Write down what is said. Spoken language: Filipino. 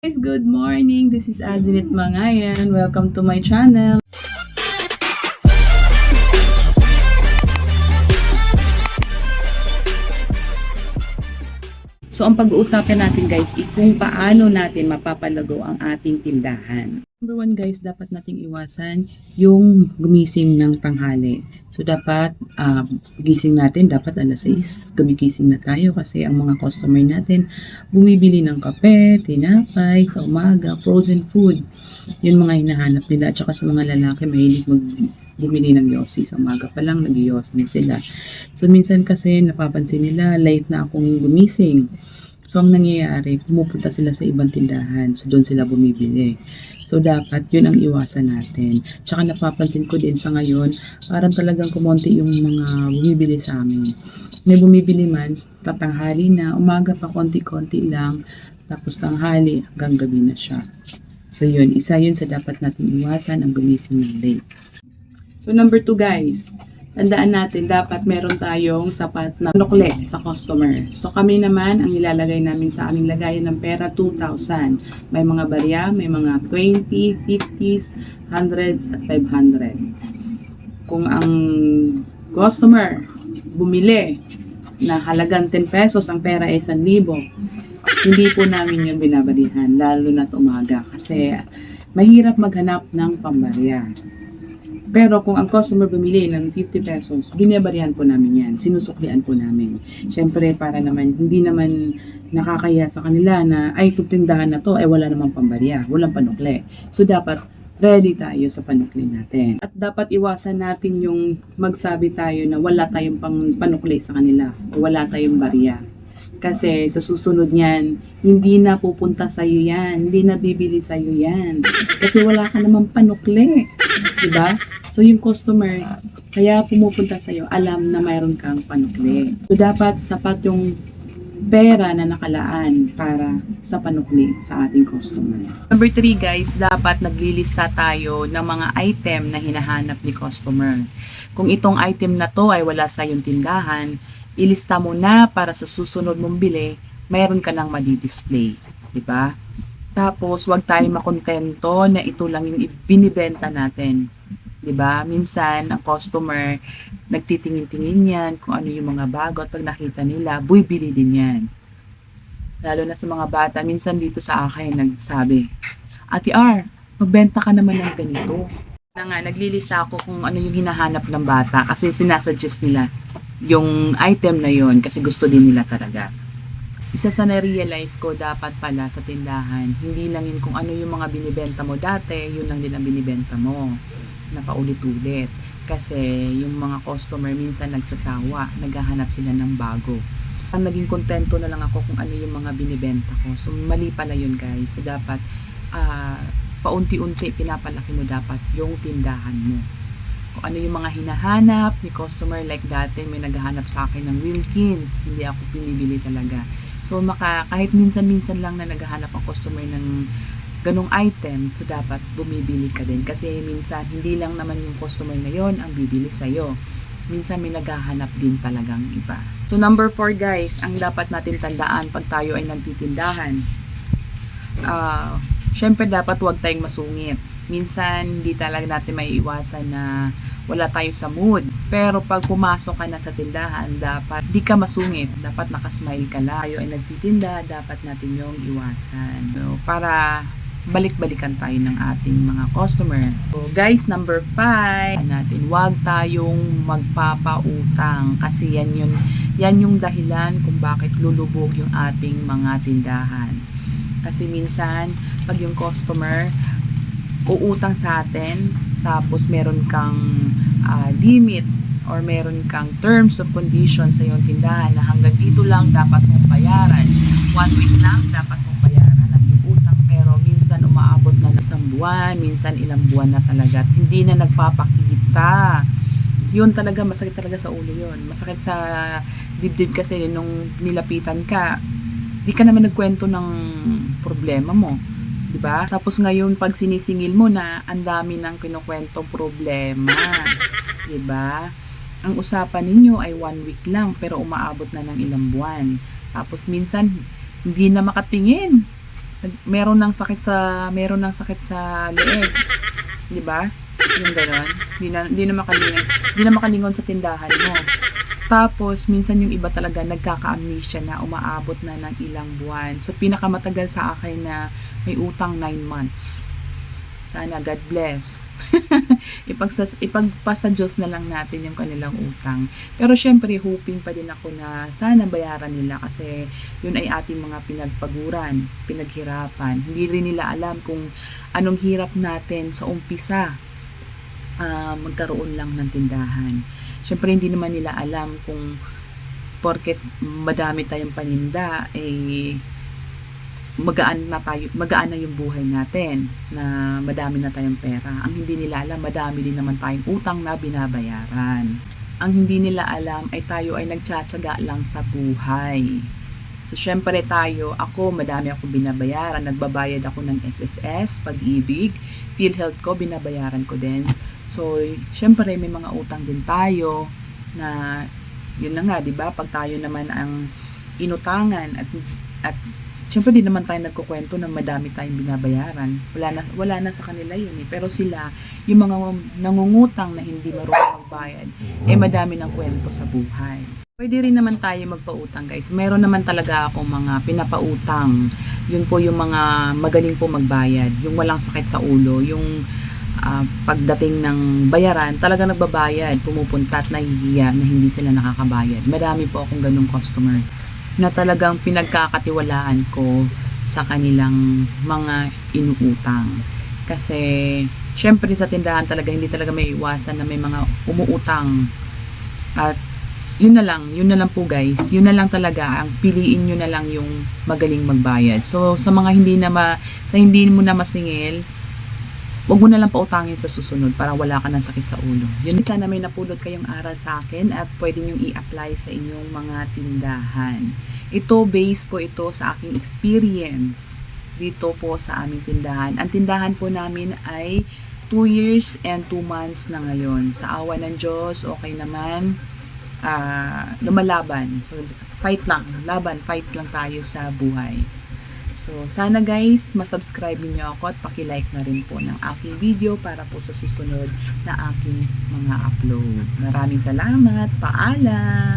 guys, good morning. This is Azinit Mangayan. Welcome to my channel. So, ang pag-uusapan natin guys, is kung paano natin mapapalago ang ating tindahan. Number one guys, dapat nating iwasan yung gumising ng tanghali. So, dapat ah, gising natin, dapat alas 6, gumigising na tayo kasi ang mga customer natin bumibili ng kape, tinapay, sa umaga, frozen food. Yun mga hinahanap nila. At saka sa mga lalaki, mahilig mag bumili ng yosi sa umaga pa lang, nag din sila. So, minsan kasi napapansin nila, late na akong gumising. So, ang nangyayari, pumupunta sila sa ibang tindahan. So, doon sila bumibili. So, dapat yun ang iwasan natin. Tsaka napapansin ko din sa ngayon, parang talagang kumonti yung mga bumibili sa amin. May bumibili man, tatanghali na, umaga pa konti-konti lang, tapos tanghali hanggang gabi na siya. So, yun, isa yun sa dapat natin iwasan ang gumising ng late. So, number two guys, tandaan natin, dapat meron tayong sapat na nukle sa customer. So, kami naman, ang ilalagay namin sa aming lagayan ng pera, 2,000. May mga barya, may mga 20, 50s, 100s, at 500. Kung ang customer bumili na halagang 10 pesos, ang pera ay 1,000, hindi po namin yung binabarihan, lalo na umaga. Kasi mahirap maghanap ng pambarya. Pero kung ang customer bumili ng 50 pesos, binibarihan po namin yan. Sinusuklian po namin. Siyempre, para naman, hindi naman nakakaya sa kanila na, ay, itong tindahan na to, ay wala namang pambarya, walang panukle. So, dapat ready tayo sa panukli natin. At dapat iwasan natin yung magsabi tayo na wala tayong pang panukli sa kanila, wala tayong barya. Kasi sa susunod niyan, hindi na pupunta sa iyo yan, hindi na bibili sa iyo yan. Kasi wala ka namang panukli. 'di ba? So yung customer, kaya pumupunta sa iyo, alam na mayroon kang panukli. So dapat sapat yung pera na nakalaan para sa panukli sa ating customer. Number three guys, dapat naglilista tayo ng mga item na hinahanap ni customer. Kung itong item na to ay wala sa iyong tindahan, ilista mo na para sa susunod mong bili, mayroon ka nang madi-display. 'di ba? Tapos, wag tayo makontento na ito lang yung binibenta natin. 'Di ba? Minsan ang customer nagtitingin-tingin yan kung ano yung mga bago at pag nakita nila, bibili din yan. Lalo na sa mga bata, minsan dito sa akin nagsabi, Ate R, magbenta ka naman ng ganito. Na nga, naglilista ako kung ano yung hinahanap ng bata kasi sinasuggest nila yung item na yon kasi gusto din nila talaga. Isa sa na-realize ko dapat pala sa tindahan, hindi lang yun kung ano yung mga binibenta mo dati, yun lang din ang binibenta mo na paulit-ulit. Kasi yung mga customer minsan nagsasawa, naghahanap sila ng bago. Ang naging kontento na lang ako kung ano yung mga binibenta ko. So mali pala yun guys. So dapat ah, paunti-unti pinapalaki mo dapat yung tindahan mo. Kung ano yung mga hinahanap ni customer like dati may naghahanap sa akin ng Wilkins. Hindi ako pinibili talaga. So maka, kahit minsan-minsan lang na naghahanap ang customer ng ganong item, so dapat bumibili ka din. Kasi minsan, hindi lang naman yung customer na yon ang bibili sa'yo. Minsan may naghahanap din talagang iba. So number 4 guys, ang dapat natin tandaan pag tayo ay nagtitindahan. Ah, syempre dapat huwag tayong masungit. Minsan, hindi talaga natin may iwasan na wala tayo sa mood. Pero pag pumasok ka na sa tindahan, dapat di ka masungit. Dapat nakasmile ka lang. Tayo ay nagtitinda, dapat natin yung iwasan. So, para balik-balikan tayo ng ating mga customer. So, guys, number 5, natin, wag tayong magpapautang kasi yan yun, yan yung dahilan kung bakit lulubog yung ating mga tindahan. Kasi minsan, pag yung customer uutang sa atin, tapos meron kang ah, limit or meron kang terms of conditions sa iyong tindahan na hanggang dito lang dapat mong bayaran. One week lang dapat mong bayaran ang iyong utang pero minsan umaabot na ng isang buwan, minsan ilang buwan na talaga at hindi na nagpapakita. Yun talaga, masakit talaga sa ulo yun. Masakit sa dibdib kasi nung nilapitan ka, di ka naman nagkwento ng problema mo. 'di ba? Tapos ngayon pag sinisingil mo na, ang dami ng kinukwentong problema, 'di ba? Ang usapan ninyo ay one week lang pero umaabot na ng ilang buwan. Tapos minsan hindi na makatingin. Meron ng sakit sa meron ng sakit sa leeg. 'Di ba? Yung gano'n. Hindi na, hindi na makalingon. Hindi na makalingon sa tindahan mo. Tapos, minsan yung iba talaga nagkaka-amnesia na umaabot na ng ilang buwan. So, pinakamatagal sa akin na may utang 9 months. Sana, God bless. Ipagsas, ipagpasa Diyos na lang natin yung kanilang utang. Pero syempre, hoping pa din ako na sana bayaran nila kasi yun ay ating mga pinagpaguran, pinaghirapan. Hindi rin nila alam kung anong hirap natin sa umpisa ah, magkaroon lang ng tindahan. Syempre, hindi naman nila alam kung porket madami tayong paninda, eh, magaan na tayo, magaan na yung buhay natin na madami na tayong pera. Ang hindi nila alam, madami din naman tayong utang na binabayaran. Ang hindi nila alam ay tayo ay nagtsatsaga lang sa buhay. So, syempre tayo, ako, madami ako binabayaran. Nagbabayad ako ng SSS, pag-ibig, PhilHealth ko, binabayaran ko din. So, syempre may mga utang din tayo na yun lang nga, 'di ba? Pag tayo naman ang inutangan at at syempre di naman tayo nagkukwento na madami tayong binabayaran. Wala na wala na sa kanila 'yun eh. Pero sila, yung mga nangungutang na hindi marunong magbayad, eh madami ng kwento sa buhay. Pwede rin naman tayo magpautang guys. Meron naman talaga akong mga pinapautang. Yun po yung mga magaling po magbayad. Yung walang sakit sa ulo. Yung ah, pagdating ng bayaran, talaga nagbabayad, pumupunta at nahihiya na hindi sila nakakabayad. Marami po akong ganung customer na talagang pinagkakatiwalaan ko sa kanilang mga inuutang. Kasi, syempre sa tindahan talaga, hindi talaga may iwasan na may mga umuutang. At yun na lang, yun na lang po guys, yun na lang talaga, ang piliin nyo na lang yung magaling magbayad. So, sa mga hindi na ma, sa hindi mo na masingil, Huwag mo na lang pautangin sa susunod para wala ka ng sakit sa ulo. Yun sana may napulot kayong aral sa akin at pwede nyo i-apply sa inyong mga tindahan. Ito base po ito sa aking experience dito po sa aming tindahan. Ang tindahan po namin ay 2 years and 2 months na ngayon. Sa awa ng Diyos, okay naman. Ah, lumalaban. So, fight lang. Laban, fight lang tayo sa buhay. So, sana guys, masubscribe niyo ako at pakilike na rin po ng aking video para po sa susunod na aking mga upload. Maraming salamat. Paalam!